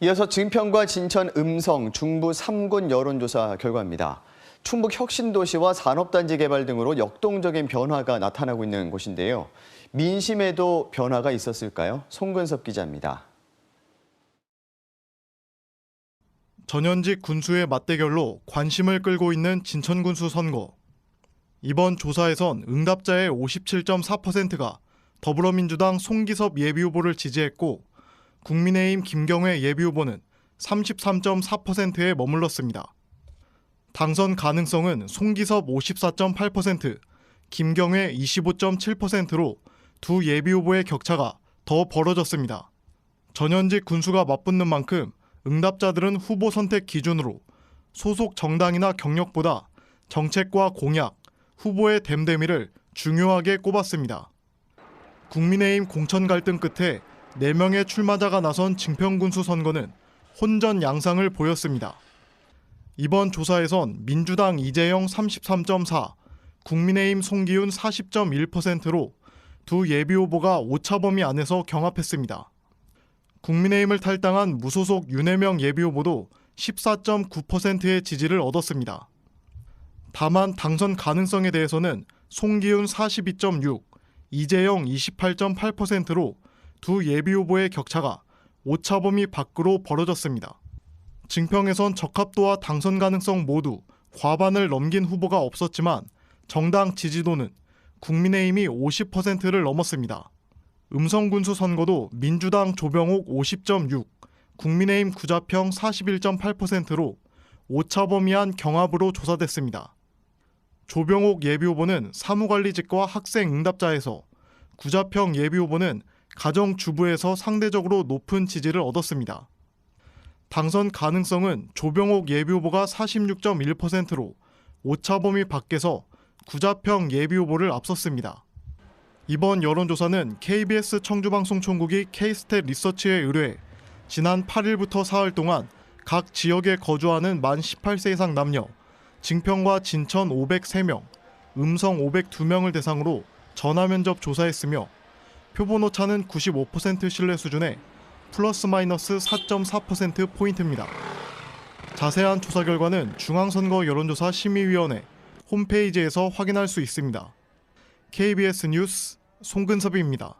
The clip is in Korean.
이어서 증평과 진천, 음성, 중부 3군 여론조사 결과입니다. 충북 혁신도시와 산업단지 개발 등으로 역동적인 변화가 나타나고 있는 곳인데요. 민심에도 변화가 있었을까요? 송근섭 기자입니다. 전현직 군수의 맞대결로 관심을 끌고 있는 진천 군수 선거. 이번 조사에선 응답자의 57.4%가 더불어민주당 송기섭 예비후보를 지지했고 국민의힘 김경회 예비후보는 33.4%에 머물렀습니다. 당선 가능성은 송기섭 54.8%, 김경회 25.7%로 두 예비후보의 격차가 더 벌어졌습니다. 전현직 군수가 맞붙는 만큼 응답자들은 후보 선택 기준으로 소속 정당이나 경력보다 정책과 공약, 후보의 댐데미를 중요하게 꼽았습니다. 국민의힘 공천 갈등 끝에 4명의 출마자가 나선 증평군수 선거는 혼전 양상을 보였습니다. 이번 조사에선 민주당 이재영 33.4, 국민의힘 송기훈 40.1%로 두 예비 후보가 오차 범위 안에서 경합했습니다. 국민의힘을 탈당한 무소속 윤해명 예비 후보도 14.9%의 지지를 얻었습니다. 다만 당선 가능성에 대해서는 송기훈 42.6, 이재영 28.8%로 두 예비 후보의 격차가 오차범위 밖으로 벌어졌습니다. 증평에선 적합도와 당선 가능성 모두 과반을 넘긴 후보가 없었지만 정당 지지도는 국민의힘이 50%를 넘었습니다. 음성군수 선거도 민주당 조병옥 50.6, 국민의힘 구자평 41.8%로 오차범위한 경합으로 조사됐습니다. 조병옥 예비후보는 사무관리직과 학생 응답자에서 구자평 예비후보는 가정주부에서 상대적으로 높은 지지를 얻었습니다. 당선 가능성은 조병옥 예비후보가 46.1%로 오차범위 밖에서 구자평 예비후보를 앞섰습니다. 이번 여론조사는 KBS 청주방송총국이 K스탯 리서치에 의뢰해 지난 8일부터 사흘 동안 각 지역에 거주하는 만 18세 이상 남녀, 증평과 진천 503명, 음성 502명을 대상으로 전화 면접 조사했으며 표본 오차는 95% 신뢰 수준에 플러스 마이너스 4.4% 포인트입니다. 자세한 조사 결과는 중앙선거 여론조사 심의위원회 홈페이지에서 확인할 수 있습니다. KBS 뉴스 송근섭입니다.